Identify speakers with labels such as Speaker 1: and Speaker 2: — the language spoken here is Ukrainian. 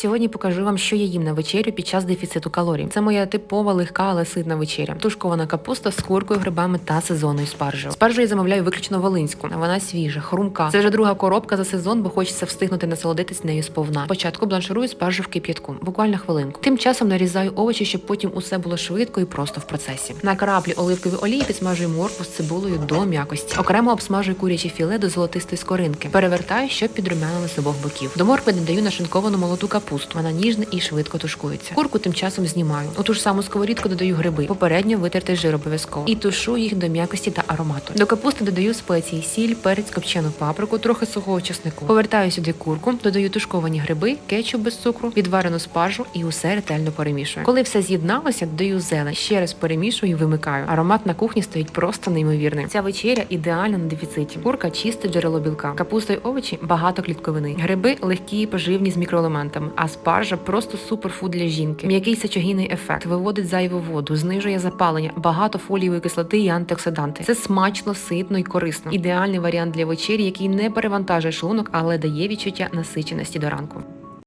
Speaker 1: Сьогодні покажу вам, що я їм на вечерю під час дефіциту калорій. Це моя типова легка, але ситна вечеря. Тушкована капуста з куркою, грибами та сезонною спаржею. Спаржу я замовляю виключно волинську. Вона свіжа, хрумка. Це вже друга коробка за сезон, бо хочеться встигнути насолодитись нею сповна. Спочатку бланширую спаржу в кип'ятку, буквально хвилинку. Тим часом нарізаю овочі, щоб потім усе було швидко і просто в процесі. На краплі оливкової олії підсмажую моркву з цибулею до м'якості. Окремо обсмажую куряче філе до золотистої скоринки. Перевертаю, щоб підрумянили з обох боків. До моркви додаю нашинковану молоту капусту. Вона ніжна і швидко тушкується. Курку тим часом знімаю. У ту ж саму сковорідку додаю гриби. Попередньо витертий жир обов'язково. І тушу їх до м'якості та аромату. До капусти додаю спеції, сіль, перець, копчену паприку, трохи сухого чеснику. Повертаю сюди курку, додаю тушковані гриби, кетчуп без цукру, відварену спаржу і усе ретельно перемішую. Коли все з'єдналося, додаю зелень. Ще раз перемішую і вимикаю. Аромат на кухні стоїть просто неймовірний. Ця вечеря ідеальна на дефіциті. Курка чисте джерело білка. Капуста й овочі багато клітковини. Гриби легкі, поживні з мікроелементами. А спаржа просто суперфуд для жінки. М'який сечогінний ефект виводить зайву воду, знижує запалення, багато фолієвої кислоти і антиоксиданти. Це смачно, ситно і корисно. Ідеальний варіант для вечері, який не перевантажує шлунок, але дає відчуття насиченості до ранку.